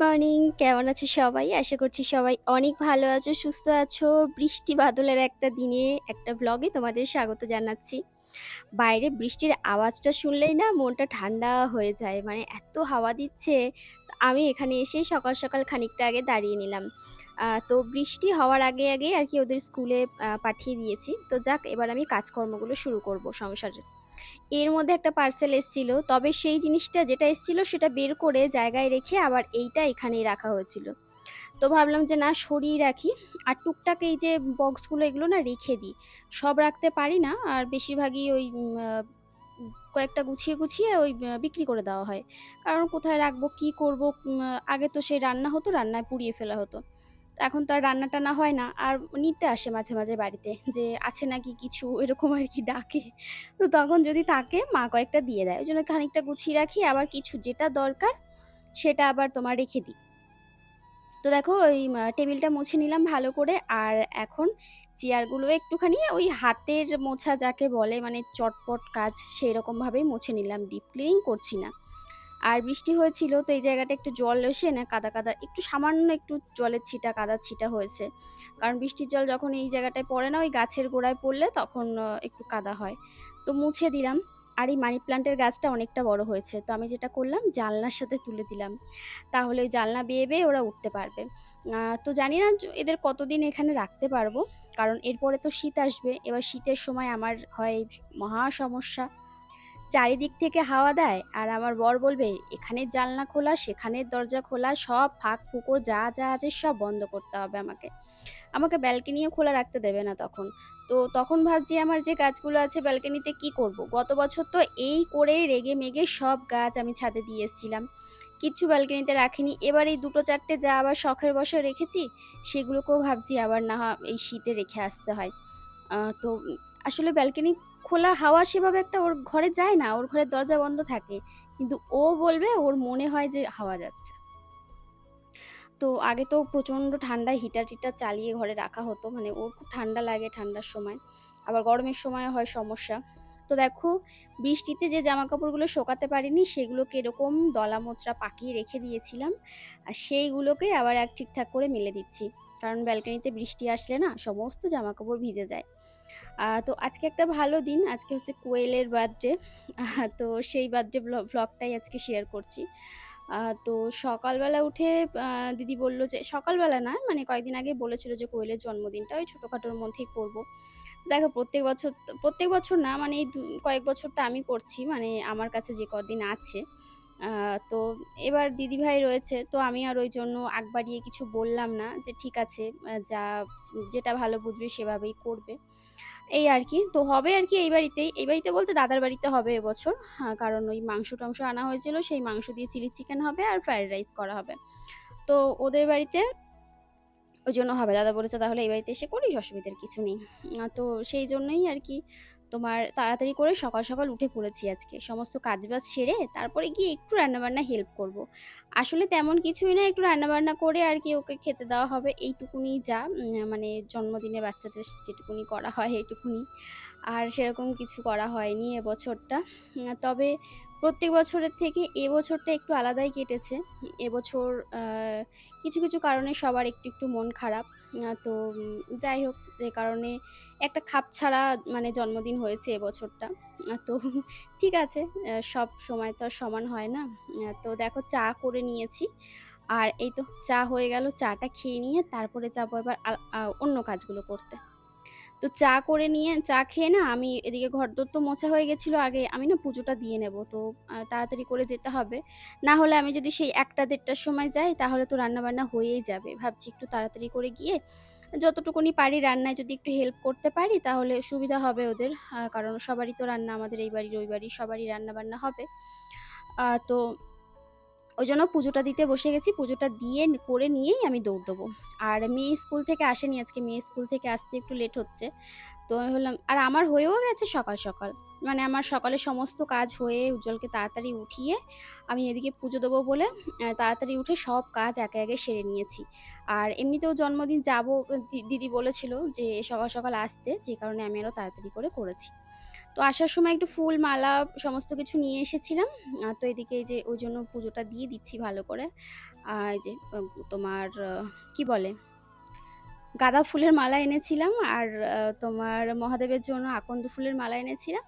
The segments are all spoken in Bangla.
মর্নিং কেমন আছো সবাই? আশা করছি সবাই অনেক ভালো আছো, সুস্থ আছো। বৃষ্টি বাদলের একটা দিনে একটা ব্লগে তোমাদের স্বাগত জানাচ্ছি। বাইরে বৃষ্টির আওয়াজটা শুনলেই না মনটা ঠান্ডা হয়ে যায়। মানে এত হাওয়া দিচ্ছে। আমি এখানে এসেই সকাল, সকাল খানিকটা আগে দাঁড়িয়ে নিলাম। তো বৃষ্টি হওয়ার আগে, আগেই আরকি ওদের স্কুলে পাঠিয়ে দিয়েছি। তো যাক এবার আমি কাজকর্মগুলো শুরু করব সংসারের। এর মধ্যে একটা পার্সেল এসছিল। তবে সেই জিনিসটা যেটা এসছিল সেটা বের করে জায়গায় রেখে আবার এইটা এখানেই রাখা হয়েছিল। তো ভাবলাম যে না সরিয়ে রাখি। আর টুকটাক এই যে বক্সগুলো এগুলো না রেখে দিই। সব রাখতে পারি না। আর বেশিরভাগই ওই কয়েকটা গুছিয়ে, গুছিয়ে ওই বিক্রি করে দেওয়া হয়। কারণ কোথায় রাখব, কি করব? আগে তো সেই রান্না হতো, রান্নায় পুড়িয়ে ফেলা হতো। এখন তো আর রান্না-টান্না হয় না। আর নিতে আসে মাঝে, মাঝে বাড়িতে যে আছে নাকি কিছু এরকম আর কি ডাকে। তো তখন যদি থাকে মা কয়েকটা দিয়ে দেয়। ওই জন্য খানিকটা গুছিয়ে রাখি। আবার কিছু যেটা দরকার সেটা আবার তোমার রেখে দিই। তো দেখো ওই টেবিলটা মুছে নিলাম ভালো করে। আর এখন চেয়ারগুলো একটুখানি ওই হাতের মোছা যাকে বলে মানে চটপট কাজ সেই রকমভাবেই মুছে নিলাম। ডিপ ক্লিনিং করছি না। আর বৃষ্টি হয়েছিল তো এই জায়গাটা একটু জল এসে না কাদা, কাদা একটু সামান্য একটু জলের ছিটা, কাদার ছিটা হয়েছে। কারণ বৃষ্টির জল যখন এই জায়গাটায় পড়ে না ওই গাছের গোড়ায় পড়লে তখন একটু কাদা হয়। তো মুছে দিলাম। আর এই মানি প্লান্টের গাছটা অনেকটা বড় হয়েছে। তো আমি যেটা করলাম জানলার সাথে তুলে দিলাম। তাহলে ওই জানলা বেয়ে, বেয়ে ওরা উঠতে পারবে। তো জানি না এদের কতদিন এখানে রাখতে পারব। কারণ এরপরে তো শীত আসবে। এবার শীতের সময় আমার হয় মহা সমস্যা। চারিদিক থেকে হাওয়া দেয় আর আমার বর বলবে, "এখানের জানলা খোলা, সেখানের দরজা খোলা, সব ফাঁক-ফোকর যা, যা আছে সব বন্ধ করতে হবে আমাকে।" আমাকে ব্যালকনিও খোলা রাখতে দেবে না তখন। তো তখন ভাবছি আমার যে গাছগুলো আছে ব্যালকনিতে কি করব? গত বছর তো এই করে রেগে-মেগে সব গাছ আমি ছাদে দিয়ে এসেছিলাম। কিচ্ছু ব্যালকনিতে রাখিনি। এবার এই দুটো চারটে যা আবার শখের বসে রেখেছি, সেগুলোকেও ভাবছি আবার না এই শীতে রেখে আসতে হয়। তো আসলে ব্যালকনি খোলা হাওয়া সেভাবে একটা ওর ঘরে যায় না। ওর ঘরের দরজা বন্ধ থাকে। কিন্তু ও বলবে ওর মনে হয় যে হাওয়া যাচ্ছে। তো আগে তো প্রচণ্ড ঠান্ডায় হিটার-টিটার চালিয়ে ঘরে রাখা হতো। মানে ওর খুব ঠান্ডা লাগে ঠান্ডার সময়। আবার গরমের সময় হয় সমস্যা। তো দেখো, বৃষ্টিতে যে জামা কাপড়গুলো শোকাতে পারিনি, সেগুলোকে এরকম দলা মোচড়া পাকিয়ে রেখে দিয়েছিলাম। আর সেইগুলোকেই আবার এক ঠিকঠাক করে মেলে দিচ্ছি। কারণ ব্যালকনিতে বৃষ্টি আসলে না, সমস্ত জামা কাপড় ভিজে যায়। তো আজকে একটা ভালো দিন। আজকে হচ্ছে কোয়েলের বার্থডে। তো সেই বার্থডে ব্ল ভ্লগটাই আজকে শেয়ার করছি। তো সকালবেলা উঠে দিদি বলল যে, সকালবেলা না মানে কয়েকদিন আগে বলেছিল যে, কোয়েলের জন্মদিনটা ওই ছোটোখাটোর মধ্যেই করব দেখো, প্রত্যেক বছর প্রত্যেক বছর না মানে এই কয়েক বছর তো আমি করছি মানে আমার কাছে যে কদিন আছে। তো এবার দিদিভাই রয়েছে, তো আমি আর ওইজন্য আগ বাড়িয়ে কিছু বললাম না যে, ঠিক আছে যা, যেটা ভালো বুঝবে সেভাবেই করবে। এই আর কি তো হবে আর কি এই বাড়িতেই। এই বাড়িতে বলতে দাদার বাড়িতে হবে এবছর। আ কারণ ওই মাংস-টাংস আনা হয়েছিল, সেই মাংস দিয়ে চিলি চিকেন হবে আর ফ্রায়েড রাইস করা হবে। তো ওদের বাড়িতে ওই জন্য হবে। দাদা বলেছে, "তাহলে এই বাড়িতে এসে করিস, অসুবিধার কিছু নেই।" তো সেই জন্যই আরকি তোমার তাড়াতাড়ি করে সকাল, সকাল উঠে পড়েছি আজকে। সমস্ত কাজবাজ সেরে তারপরে গিয়ে একটু রান্নাবান্না হেল্প করব। আসলে তেমন কিছুই না, একটু রান্নাবান্না করে আর কি ওকে খেতে দেওয়া হবে এইটুকুনি যা। মানে জন্মদিনে বাচ্চাদের যেটুকুনি করা হয় এইটুকুনি। আর সেরকম কিছু করা হয়নি এবছরটা। তবে প্রত্যেক বছরের থেকে এবছরটা একটু আলাদাই কেটেছে। এবছর কিছু, কিছু কারণে সবার একটু, একটু মন খারাপ। তো যাই হোক যে কারণে একটা খাপ ছাড়া মানে জন্মদিন হয়েছে এবছরটা। তো ঠিক আছে, সব সময় তো সমান হয় না। তো দেখো চা করে নিয়েছি। আর এই তো চা হয়ে গেল। চাটা খেয়ে নিয়ে তারপরে যাব এবার অন্য কাজগুলো করতে। তো চা করে নিয়ে চা খেয়ে না আমি এদিকে ঘরদোর তো মোছা হয়ে গেছিল আগে। আমি না পুজোটা দিয়ে নেব। তো তাড়াতাড়ি করে যেতে হবে। না হলে আমি যদি সেই ১টা-১.৫টার সময় যাই তাহলে তো রান্নাবান্না হয়েই যাবে। ভাবছি একটু তাড়াতাড়ি করে গিয়ে যতটুকুনি পারি রান্নায় যদি একটু হেল্প করতে পারি তাহলে সুবিধা হবে ওদের। কারণ সবারই তো রান্না আমাদের এই বাড়ির, ওই বাড়ির সবারই রান্নাবান্না হবে। আ তো ওইজন্য পুজোটা দিতে বসে গেছি। পুজোটা দিয়ে করে নিয়েই আমি দৌড় দেবো। আর মেয়ে স্কুল থেকে আসেনি আজকে। মেয়ে স্কুল থেকে আসতে একটু লেট হচ্ছে। তো আমি ভাবলাম আর আমার হয়েও গেছে সকাল, সকাল। মানে আমার সকালে সমস্ত কাজ হয়ে উজ্জ্বলকে তাড়াতাড়ি উঠিয়ে আমি এদিকে পুজো দেবো বলে তাড়াতাড়ি উঠে সব কাজ একে, একে সেরে নিয়েছি। আর এমনিতেও জন্মদিন যাব দিদি বলেছিল যে সকাল, সকাল আসতে যে কারণে আমি আরও তাড়াতাড়ি করে করেছি। তো আসার সময় একটু ফুল, মালা সমস্ত কিছু নিয়ে এসেছিলাম। তো এদিকে এই যে ওইজন্য পুজোটা দিয়ে দিচ্ছি ভালো করে। এই যে তোমার কি বলে? গাঁদা ফুলের মালা এনেছিলাম আর তোমার মহাদেবের জন্য আকন্দ ফুলের মালা এনেছিলাম।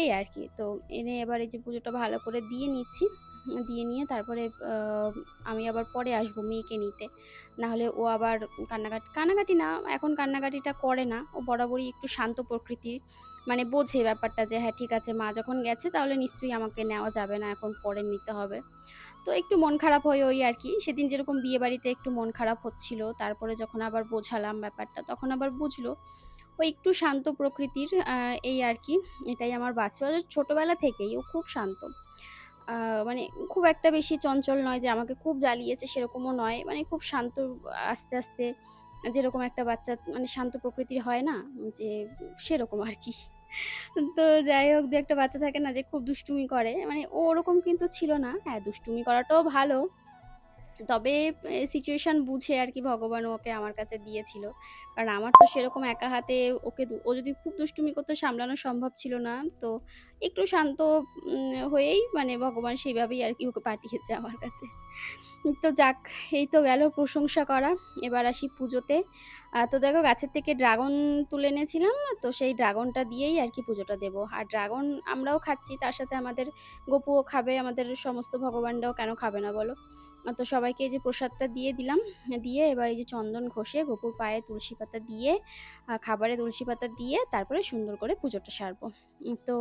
এই আর কি তো এনে এবার এই যে পুজোটা ভালো করে দিয়ে নিচ্ছি। দিয়ে নিয়ে তারপরে আমি আবার পরে আসব মেয়েকে নিতে। নাহলে ও আবার কান্নাকাটি কান্নাকাটি না, এখন কান্নাকাটিটা করে না। ও বরাবরই একটু শান্ত প্রকৃতির। মানে বোঝে ব্যাপারটা যে হ্যাঁ ঠিক আছে মা যখন গেছে তাহলে নিশ্চয়ই আমাকে নেওয়া যাবে না, এখন পরে নিতে হবে। তো একটু মন খারাপ হয় ওই আর কি সেদিন যেরকম বিয়েবাড়িতে একটু মন খারাপ হচ্ছিল, তারপরে যখন আবার বোঝালাম ব্যাপারটা তখন আবার বুঝলো। ও একটু শান্ত প্রকৃতির এই আর কি এটাই আমার বাচ্চা। ছোটবেলা থেকেই ও খুব শান্ত। মানে খুব একটা বেশি চঞ্চল নয় যে আমাকে খুব জ্বালিয়েছে সেরকমও নয়। মানে খুব শান্ত আস্তে, আস্তে যেরকম একটা বাচ্চা মানে শান্ত প্রকৃতির হয় না? যে সেরকম আর কি তো যাই হোক ২ ১ টা বাচ্চা থাকে না যে খুব দুষ্টুমি করে। মানে ওরকম কিন্তু ছিল না। হ্যাঁ, দুষ্টুমি করাটাও ভালো। তবে সিচুয়েশন বুঝে আরকি ভগবান ওকে আমার কাছে দিয়েছিল। কারণ আমার তো সেরকম একা হাতে ওকে ও যদি খুব দুষ্টুমি করত সামলানো সম্ভব ছিল না। তো একটু শান্ত হয়েই মানে ভগবান সেইভাবেই আর কি ওকে পাঠিয়েছে আমার কাছে। তো যাক এই তো গেল প্রশংসা করা। এবার আসি পুজোতে। তো দেখো গাছের থেকে ড্রাগন তুলে এনেছিলাম। তো সেই ড্রাগনটা দিয়েই আর কি পুজোটা দেব। আর ড্রাগন আমরাও খাচ্ছি তার সাথে আমাদের গোপুও খাবে, আমাদের সমস্ত ভগবানরাও কেন খাবে না বলো? তো সবাইকে এই যে প্রসাদটা দিয়ে দিলাম। দিয়ে এবার এই যে চন্দন ঘষে গপুর পায়ে তুলসী পাতা দিয়ে, খাবারে তুলসী পাতা দিয়ে তারপরে সুন্দর করে পুজোটা সারবো। তো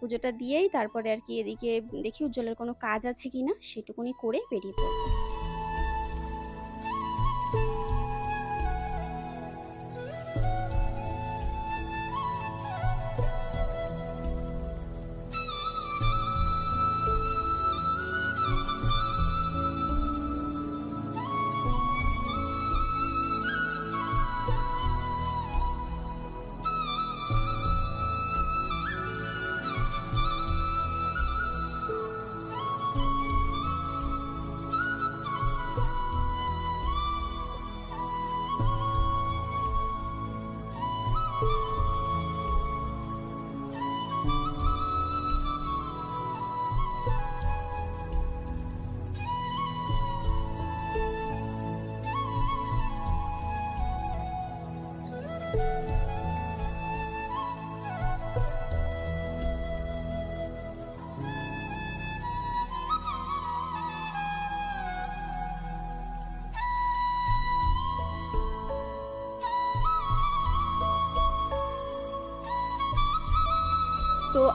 পুজোটা দিয়েই তারপরে আর কি এদিকে দেখি উজ্জ্বলের কোনো কাজ আছে কি না সেটুকুনি করে বেরিয়ে পড়ব।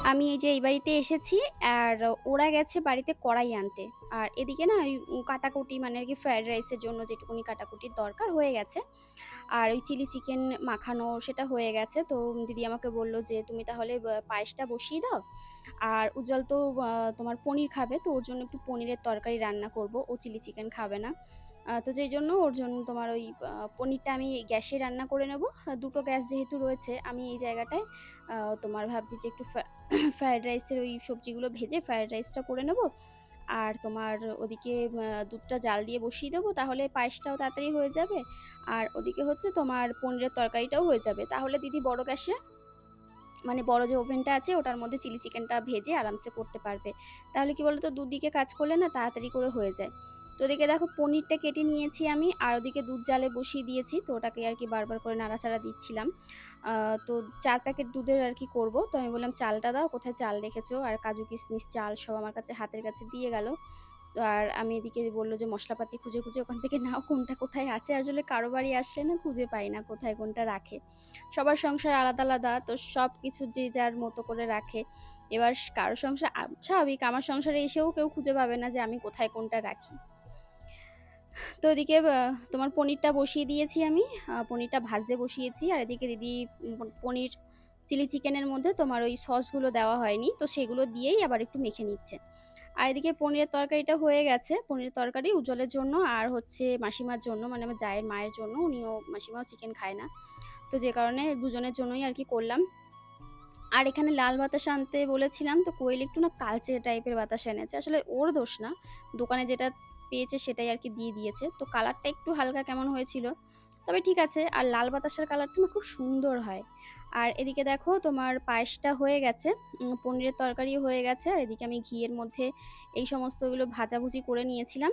আমি এই যে এই বাড়িতে এসেছি আর ওরা গেছে বাড়িতে কড়াই আনতে। আর এদিকে না ওই কাটাকুটি মানে আর কি ফ্রাইড রাইসের জন্য যেটুকুনি কাটাকুটির দরকার হয়ে গেছে। আর ওই চিলি চিকেন মাখানো সেটা হয়ে গেছে। তো দিদি আমাকে বলল যে, "তুমি তাহলে পায়েসটা বসিয়ে দাও। আর উজ্জ্বল তো তোমার পনির খাবে। তো ওর জন্য একটু পনিরের তরকারি রান্না করব। ও চিলি চিকেন খাবে না।" তো যেই জন্য ওর জন্য তোমার ওই পনিরটা আমি গ্যাসে রান্না করে নেব। দুটো গ্যাস যেহেতু রয়েছে আমি এই জায়গাটায় তোমার ভাবছি যে একটু ফ্রা ফ্রাইড রাইসের ওই সবজিগুলো ভেজে ফ্রায়েড রাইসটা করে নেব। আর তোমার ওদিকে দুধটা জাল দিয়ে বসিয়ে দেবো, তাহলে পায়েসটাও তাড়াতাড়ি হয়ে যাবে। আর ওদিকে হচ্ছে তোমার পনিরের তরকারিটাও হয়ে যাবে। তাহলে দিদি বড় গ্যাসে মানে বড় যে ওভেনটা আছে, ওটার মধ্যে চিলি চিকেনটা ভেজে আরামসে করতে পারবে। তাহলে কি বলতো, দুদিকে কাজ করলে না তাড়াতাড়ি করে হয়ে যায়। তো ওদিকে দেখো পনিরটা কেটে নিয়েছি আমি আর ওদিকে দুধ জালে বসিয়ে দিয়েছি। তো ওটাকে আর কি বারবার করে নাড়াচাড়া দিচ্ছিলাম। তো চার প্যাকেট দুধের আর কি করব। তো আমি বললাম, "চালটা দাও, কোথায় চাল রেখেছো?" আর কাজু, কিশমিশ, চাল সব আমার কাছে হাতের কাছে দিয়ে গেল। তো আর আমি এদিকে বলল যে, "মশলাপাতি খুঁজে, খুঁজে ওখান থেকে নাও কোনটা কোথায় আছে।" আসলে কারও বাড়ি আসলে না খুঁজে পাই না কোথায় কোনটা রাখে। সবার সংসার আলাদা, আলাদা। তো সব কিছু যে যার মতো করে রাখে। এবার কারও সংসার স্বাভাবিক আমার সংসারে এসেও কেউ খুঁজে পাবে না যে আমি কোথায় কোনটা রাখি। তো এদিকে তোমার পনিরটা বসিয়ে দিয়েছি আমি। পনিরটা ভাজতে বসিয়েছি। আর এদিকে দিদি পনির চিলি চিকেনের মধ্যে তোমার ওই সসগুলো দেওয়া হয়নি। তো সেগুলো দিয়েই আবার একটু মেখে নিচ্ছে। আর এদিকে পনিরের তরকারিটা হয়ে গেছে। পনিরের তরকারি উজ্জ্বলের জন্য আর হচ্ছে মাসিমার জন্য মানে আমার জায়ের মায়ের জন্য। উনিও, মাসিমাও চিকেন খায় না। তো যে কারণে দুজনের জন্যই আর কি করলাম। আর এখানে লাল বাতাসা আনতে বলেছিলাম। তো কোয়েল একটু না কালচে টাইপের বাতাসা এনেছে। আসলে ওর দোষ না। দোকানে যেটা পেয়েছে সেটাই আর কি দিয়ে দিয়েছে। তো কালারটা একটু হালকা কেমন হয়েছিল। তবে ঠিক আছে। আর লাল বাতাসার কালারটা না খুব সুন্দর হয়। আর এদিকে দেখো তোমার পায়েসটা হয়ে গেছে। পনিরের তরকারিও হয়ে গেছে। আর এদিকে আমি ঘিয়ের মধ্যে এই সমস্তগুলো ভাজাভুজি করে নিয়েছিলাম।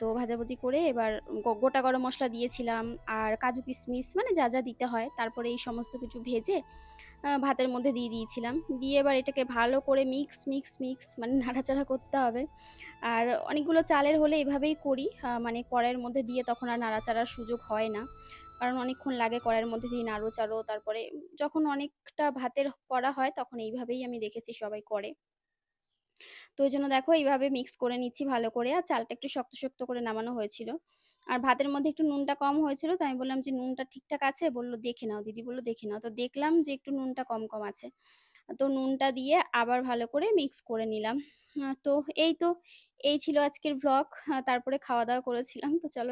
তো ভাজাভুজি করে এবার গোটা গরম মশলা দিয়েছিলাম। আর কাজু কিশমিশ মানে যা, যা দিতে হয়। তারপরে এই সমস্ত কিছু ভেজে ভাতের মধ্যে দিয়ে দিয়েছিলাম। দিয়ে এবার এটাকে ভালো করে মিক্স, মিক্স, মিক্স মানে নাড়াচাড়া করতে হবে। আর অনেকগুলো চালের হলে এভাবেই করি। মানে কড়াইয়ের মধ্যে দিয়ে তখন আর নাড়াচাড়ার সুযোগ হয় না। কারণ অনেকক্ষণ লাগে কড়াইয়ের মধ্যে দিয়ে নাড়ো-চাড়ো। তারপরে যখন অনেকটা ভাতের করা হয় তখন এইভাবেই আমি দেখেছি সবাই করে। তো ওইজন্য দেখো এইভাবে মিক্স করে নিচ্ছি ভালো করে। আর চালটা একটু শক্ত, শক্ত করে নামানো হয়েছিল। আর ভাতের মধ্যে একটু নুনটা কম হয়েছিল। তো আমি বললাম যে, "নুনটা ঠিকঠাক আছে?" বলল, "দেখে নাও।" দিদি বলল "দেখে নাও।" তো দেখলাম যে একটু নুনটা কম, কম আছে। তো নুনটা দিয়ে আবার ভালো করে মিক্স করে নিলাম। তো এই তো এই ছিল আজকের ভ্লগ। তারপরে খাওয়া-দাওয়া করেছিলাম। তো চলো